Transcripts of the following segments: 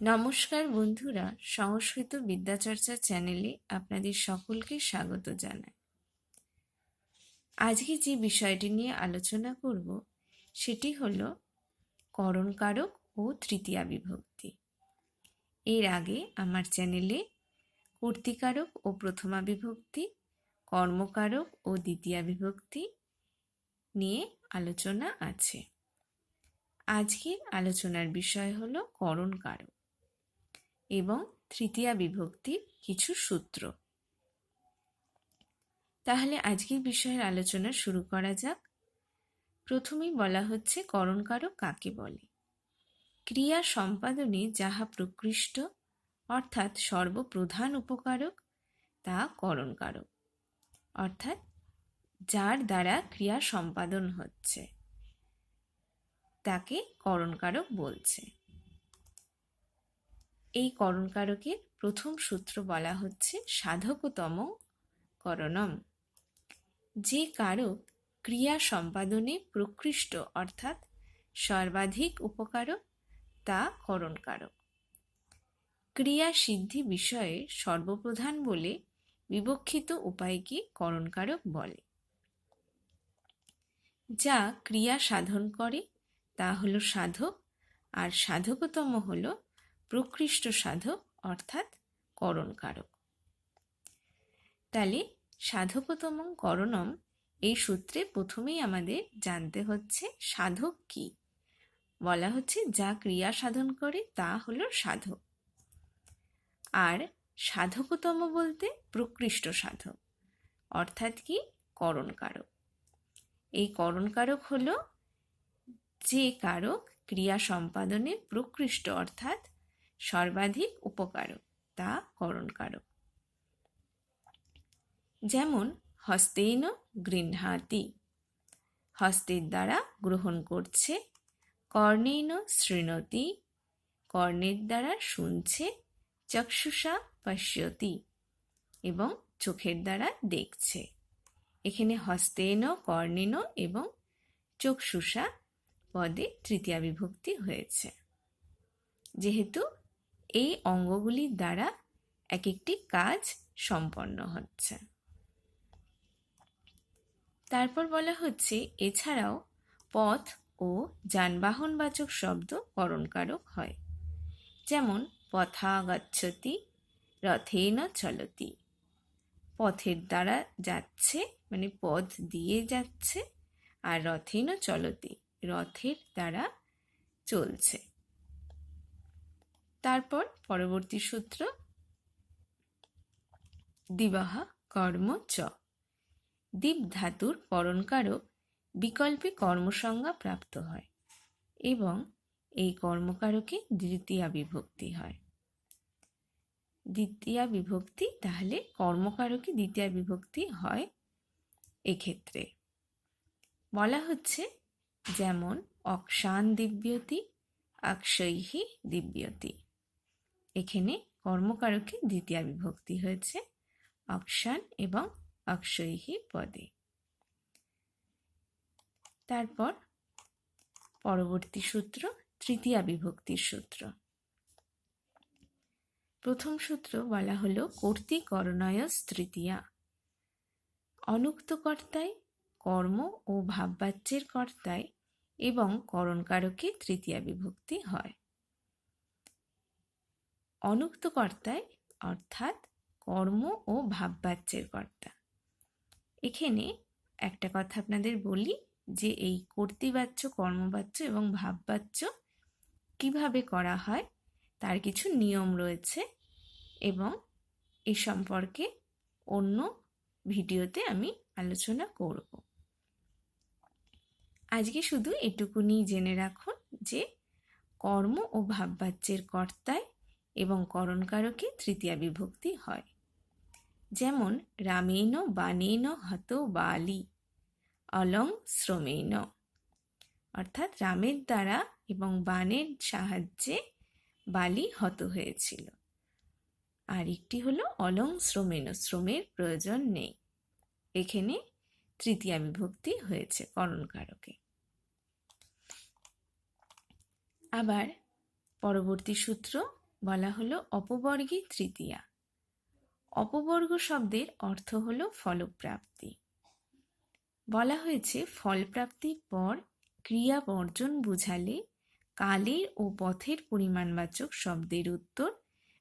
নমস্কার বন্ধুরা, সংস্কৃত বিদ্যাচর্চা চ্যানেলে আপনাদের সকলকে স্বাগত জানাই। আজকে যে বিষয়টি নিয়ে আলোচনা করব, সেটি হল করণকারক ও তৃতীয়া বিভক্তি। এর আগে আমার চ্যানেলে কর্তিকারক ও প্রথমা বিভক্তি, কর্মকারক ও দ্বিতীয়া বিভক্তি নিয়ে আলোচনা আছে। আজকের আলোচনার বিষয় হল করণকারক। এবং তৃতীয়া বিভক্তির কিছু সূত্র। তাহলে আজকের বিষয়ের আলোচনা শুরু করা যাক। প্রথমেই বলা হচ্ছে করণকারক কাকে বলে? ক্রিয়া সম্পাদনে যাহা প্রকৃষ্ট, অর্থাৎ সর্বপ্রধান উপকারক, তা করণকারক। অর্থাৎ যার দ্বারা ক্রিয়া সম্পাদন হচ্ছে, তাকে করণকারক বলছে। এই করণকারকের প্রথম সূত্র বলা হচ্ছে সাধকতম করণম। যে কারক ক্রিয়া সম্পাদনে প্রকৃষ্ট, অর্থাৎ সর্বাধিক উপকারক, তা করণকারক। ক্রিয়া সিদ্ধি বিষয়ে সর্বপ্রধান বলে বিবক্ষিত উপায়কে করণকারক বলে। যা ক্রিয়া সাধন করে, তা হল সাধক, আর সাধকতম হল প্রকৃষ্ট সাধক, অর্থাৎ করণকারক। তাহলে সাধকতম করণম, এই সূত্রে প্রথমেই আমাদের জানতে হচ্ছে সাধক কি? বলা হচ্ছে, যা ক্রিয়া সাধন করে, তা হলো সাধক। আর সাধকতম বলতে প্রকৃষ্ট সাধক, অর্থাৎ কি? করণকারক। এই করণকারক হলো যে কারক ক্রিয়া সম্পাদনে প্রকৃষ্ট, অর্থাৎ সর্বাধিক উপকারক তা করণকারক যেমন, হস্তেন গৃহাতি হস্তের দ্বারা গ্রহণ করছে, কর্ণেন শৃণতি। কর্ণের দ্বারা শুনছে, চক্ষুষা পশ্যতি এবং চোখের দ্বারা দেখছে। এখানে হস্তেন, কর্ণেন এবং চক্ষুষা পদে তৃতীয়া বিভক্তি হয়েছে। যেহেতু এই অঙ্গগুলির দ্বারা এক একটি কাজ সম্পন্ন হচ্ছে। তারপর বলা হচ্ছে, এছাড়াও পথ ও যানবাহনবাচক শব্দ করণকারক হয়। যেমন পথা গচ্ছতি রথেন চলতি। পথের দ্বারা যাচ্ছে মানে পথ দিয়ে যাচ্ছে, আর রথেন চলতি, রথের দ্বারা চলছে। তারপর পরবর্তী সূত্র, দিবাহা, কর্ম, চ। দীপ ধাতুর করণকারক বিকল্পে কর্মসংজ্ঞা প্রাপ্ত হয় এবং এই কর্মকারকে দ্বিতীয়া বিভক্তি হয়। দ্বিতীয়া বিভক্তি তাহলে কর্মকারকে দ্বিতীয় বিভক্তি হয় এক্ষেত্রে। বলা হচ্ছে যেমন অক্ষান দিব্যতি অক্ষৈহি দিব্যতি। এখানে কর্মকারকে দ্বিতীয় বিভক্তি হয়েছে অক্ষান এবং অক্ষৈহি পদে। তারপর পরবর্তী সূত্র, তৃতীয়া বিভক্তির সূত্র। প্রথম সূত্র বলা হলো কর্তিকর্ণয় তৃতীয়া অনুক্ত কর্তায় কর্ম ও ভাববাচ্যের কর্তায় এবং করণকারকে তৃতীয়া বিভক্তি হয়। অনুক্ত কর্তায় অর্থাৎ কর্ম ও ভাববাচ্যের কর্তা। এখানে একটা কথা আপনাদের বলি যে এই কর্তৃবাচ্য, কর্মবাচ্য এবং ভাববাচ্য কীভাবে করা হয় তার কিছু নিয়ম রয়েছে এবং এ সম্পর্কে অন্য ভিডিওতে আমি আলোচনা করব। আজকে শুধু এটুকুনি জেনে রাখুন যে কর্ম ও ভাববাচ্যের কর্তায় এবং করণকারকে তৃতীয়া বিভক্তি হয়। যেমন রামেন বানেন হত বালি, অলং শ্রমেন অর্থাৎ রামের দ্বারা এবং বানের সাহায্যে বালি হত হয়েছিল। আর একটি হলো অলং শ্রমেন শ্রমের প্রয়োজন নেই। এখানে তৃতীয়া বিভক্তি হয়েছে করণকারকে। আবার পরবর্তী সূত্র বলা হলো অপবর্গী তৃতীয়া। অপবর্গ শব্দের অর্থ হলো ফলপ্রাপ্তি। বলা হয়েছে, ফলপ্রাপ্তির পর ক্রিয়া বর্জন বুঝালে কালের ও পথের পরিমাণবাচক শব্দের উত্তর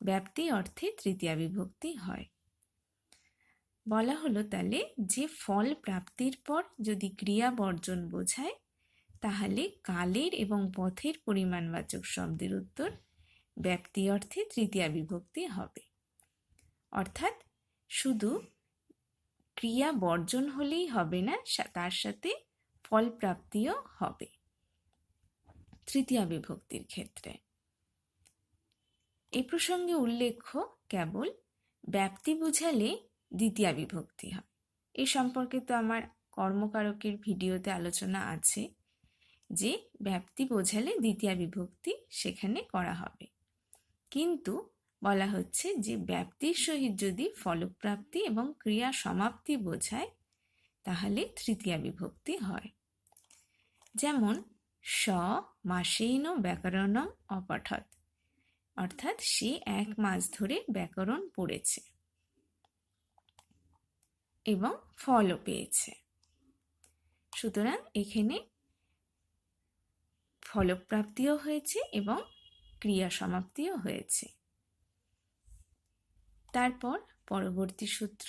ব্যাপ্তি অর্থে তৃতীয়া বিভক্তি হয়। বলা হলো তাহলে, যে ফল প্রাপ্তির পর যদি ক্রিয়া বর্জন বোঝায়, তাহলে কালের এবং পথের পরিমাণবাচক শব্দের উত্তর ব্যাপ্তি অর্থে তৃতীয়া বিভক্তি হবে। অর্থাৎ শুধু ক্রিয়া বর্জন হলেই হবে না তার সাথে ফল প্রাপ্তিও হবে তৃতীয়া বিভক্তির ক্ষেত্রে। এ প্রসঙ্গে উল্লেখ্য কেবল ব্যাপ্তি বুঝালে দ্বিতীয়া বিভক্তি হয়। এ সম্পর্কে তো আমার কর্মকারকের ভিডিওতে আলোচনা আছে যে ব্যাপ্তি বোঝালে দ্বিতীয়া বিভক্তি সেখানে করা হবে। কিন্তু বলা হচ্ছে যে ব্যাপ্তির সহিত যদি ফলপ্রাপ্তি এবং ক্রিয়া সমাপ্তি বোঝায়, তাহলে তৃতীয়া বিভক্তি হয়। যেমন, স মাসেইন ব্যাকরণম অপঠৎ, অর্থাৎ সে এক মাস ধরে ব্যাকরণ পড়েছে এবং ফলও পেয়েছে। সুতরাং এখানে ফলপ্রাপ্তিও হয়েছে এবং ক্রিয়া সমাপ্তিও হয়েছে। তারপর পরবর্তী সূত্র।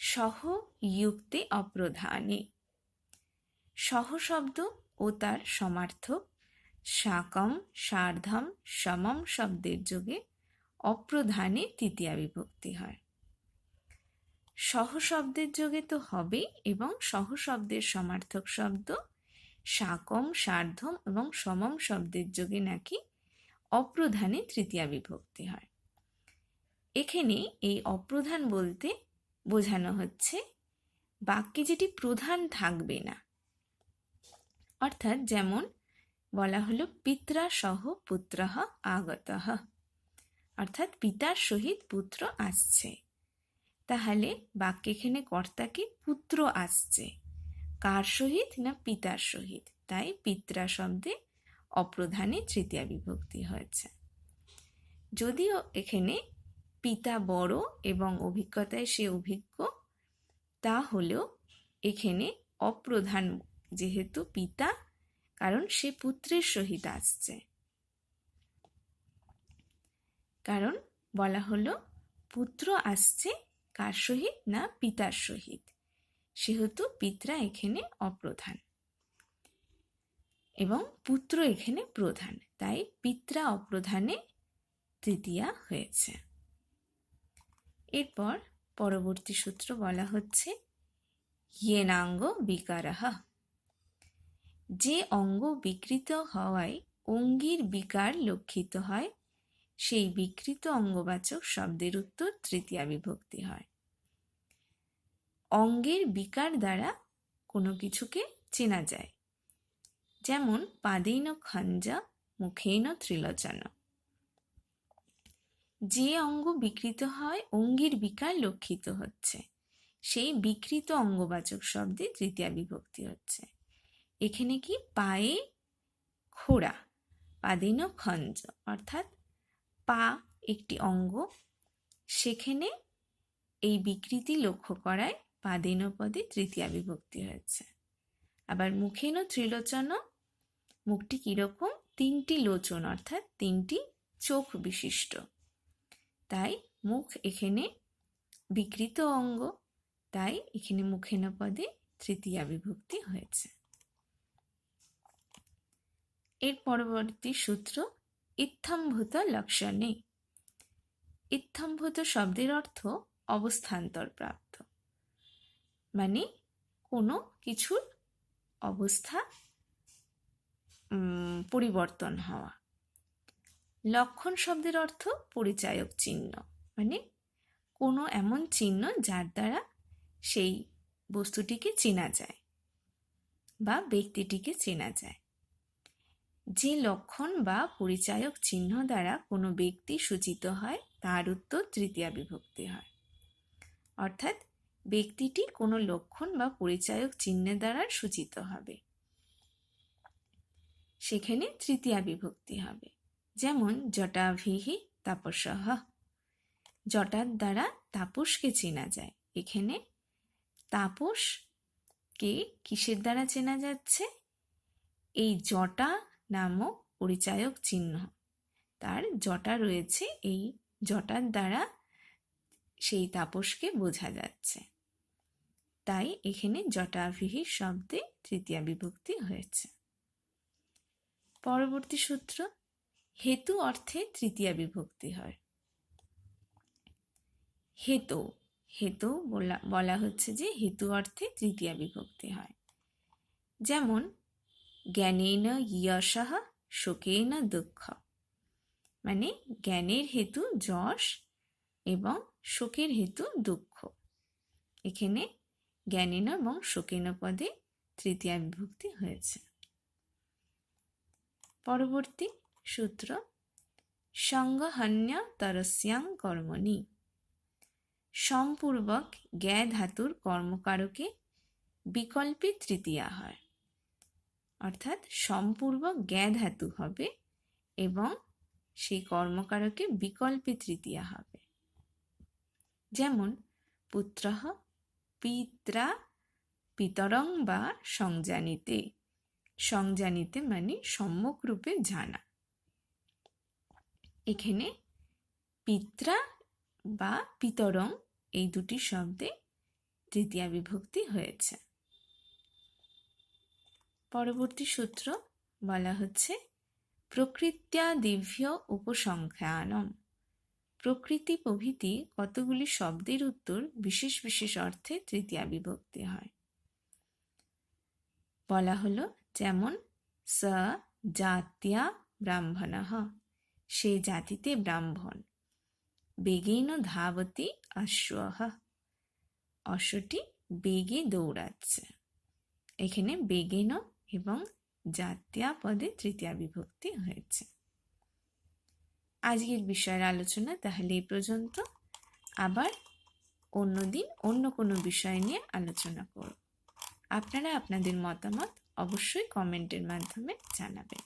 সহ ইয়ুক্তে অপ্রধানে। সহ শব্দ ও তার সমার্থক সাকম সার্ধম, সমম শব্দের যোগে অপ্রধানে তৃতীয়া বিভক্তি হয়। সহ শব্দের যোগে তো হবেই এবং সহ শব্দের সমার্থক শব্দ সাকম সার্ধম এবং সমম শব্দের যোগে নাকি অপ্রধানে তৃতীয়া বিভক্তি হয়। এখানে এই অপ্রধান বলতে বোঝানো হচ্ছে বাক্যে যেটি প্রধান থাকবে না। অর্থাৎ যেমন বলা হলো, পিত্রা সহ পুত্র আগত। অর্থাৎ পিতার সহিত পুত্র আসছে। তাহলে বাক্যেখানে কর্তাকে পুত্র আসছে। কার সহিত না পিতার সহিত? তাই পিত্রা শব্দে অপ্রধানে তৃতীয়া বিভক্তি হয়েছে। যদিও এখানে পিতা বড় এবং অভিজ্ঞতায় সে অভিজ্ঞ তা হলেও এখানে অপ্রধান যেহেতু পিতা, কারণ সে পুত্রের সহিত আসছে। কারণ বলা হলো, পুত্র আসছে কার সহিত না পিতার সহিত? সেহেতু পিতরা এখানে অপ্রধান এবং পুত্র এখানে প্রধান। তাই পিত্রা অপ্রধানে তৃতীয়া হয়েছে। এরপর পরবর্তী সূত্র বলা হচ্ছে, ইয়েনাঙ্গ বিকারাহ যে অঙ্গ বিকৃত হওয়ায় অঙ্গির বিকার লক্ষিত হয়, সেই বিকৃত অঙ্গবাচক শব্দের উত্তর তৃতীয়া বিভক্তি হয়। অঙ্গের বিকার দ্বারা কোনো কিছুকে চেনা যায়। যেমন পাদেইন খঞ্জা, মুখেইন ত্রিলোচন। যে অঙ্গ বিকৃত হয়, অঙ্গির বিকার লক্ষিত হচ্ছে। সেই বিকৃত অঙ্গবাচক শব্দে তৃতীয়া বিভক্তি হচ্ছে। এখানে কি পায়ে খোড়া পাদিন খঞ্জ, অর্থাৎ পা একটি অঙ্গ, সেখানে এই বিকৃতি লক্ষ্য করায় পাদিন পদে তৃতীয়া বিভক্তি হয়েছে। আবার মুখেন ত্রিলোচন, মুখটি কীরকম? তিনটি লোচন, অর্থাৎ তিনটি চোখ বিশিষ্ট। তাই মুখ এখানে বিকৃত অঙ্গ, তাই এখানে মুখেন পদে তৃতীয়া বিভক্তি হয়েছে। এর পরবর্তী সূত্র, ইত্থম্ভূত লক্ষণে। ইত্থম্ভূত শব্দের অর্থ অবস্থান্তর প্রাপ্ত। মানে কোনো কিছুর অবস্থা পরিবর্তন হওয়া। লক্ষণ শব্দের অর্থ পরিচায়ক চিহ্ন। মানে কোনো এমন চিহ্ন যার দ্বারা সেই বস্তুটিকে চেনা যায় বা ব্যক্তিটিকে চেনা যায়। যে লক্ষণ বা পরিচায়ক চিহ্ন দ্বারা কোনো ব্যক্তি সূচিত হয়, তার উত্তর তৃতীয়া বিভক্তি হয়। অর্থাৎ ব্যক্তিটি কোনো লক্ষণ বা পরিচায়ক চিহ্নের দ্বারা সূচিত হবে। সেখানে তৃতীয়া বিভক্তি হবে, যেমন জটাভিহি তাপসহ। জটার দ্বারা তাপসকে চেনা যায়। এখানে তাপসকে কিসের দ্বারা চেনা যাচ্ছে? এই জটা নামক পরিচায়ক চিহ্ন। তার জটা রয়েছে, এই জটার দ্বারা সেই তাপসকে বোঝা যাচ্ছে। তাই এখানে জটাভিহি শব্দে তৃতীয়া বিভক্তি হয়েছে। পরবর্তী সূত্র, হেতু অর্থে তৃতীয়া বিভক্তি হয়। হেতু হেতু বলা বলা হচ্ছে যে হেতু অর্থে তৃতীয়া বিভক্তি হয়। যেমন, জ্ঞানেন ইয়সহ শোকেন দুঃখ। মানে জ্ঞানের হেতু যশ এবং শোকের হেতু দুঃখ। এখানে জ্ঞানেন এবং শোকেন পদে তৃতীয়া বিভক্তি হয়েছে। পরবর্তী সূত্র সঙ্গহন্য তরস্যাং কর্মণি। সম্পূর্বক জ্ঞা ধাতুর কর্মকারকে বিকল্পে তৃতীয়া হয়। অর্থাৎ সম্পূর্বক জ্ঞা ধাতু হবে এবং সেই কর্মকারকে বিকল্পে তৃতীয়া হবে। যেমন, পুত্র পিত্রা, পিতরং বা সংজানিতে। সংজানিতে মানে সম্যক রূপে জানা। এখানে পিত্রা বা পিতরং এই দুটি শব্দে তৃতীয়া বিভক্তি হয়েছে। পরবর্তী সূত্র বলা হচ্ছে প্রকৃত্যা দিভ্য উপসংখ্যানম। প্রকৃতি প্রভৃতি কতগুলি শব্দের উত্তর বিশেষ বিশেষ অর্থে তৃতীয়া বিভক্তি হয়। বলা হলো যেমন, স জাতিয়া ব্রাহ্মণ, সে জাতিতে ব্রাহ্মণ। বেগেন ধাবতি অশ্ব অশ্বটি বেগে দৌড়াচ্ছে। এখানে বেগেন এবং জাতিয়া পদে তৃতীয়া বিভক্তি হয়েছে। আজকের বিষয়ের আলোচনা তাহলে এই পর্যন্ত। আবার অন্য দিন অন্য কোনো বিষয় নিয়ে আলোচনা করব। আপনারা আপনাদের মতামত অবশ্যই কমেন্টের মাধ্যমে জানাবেন।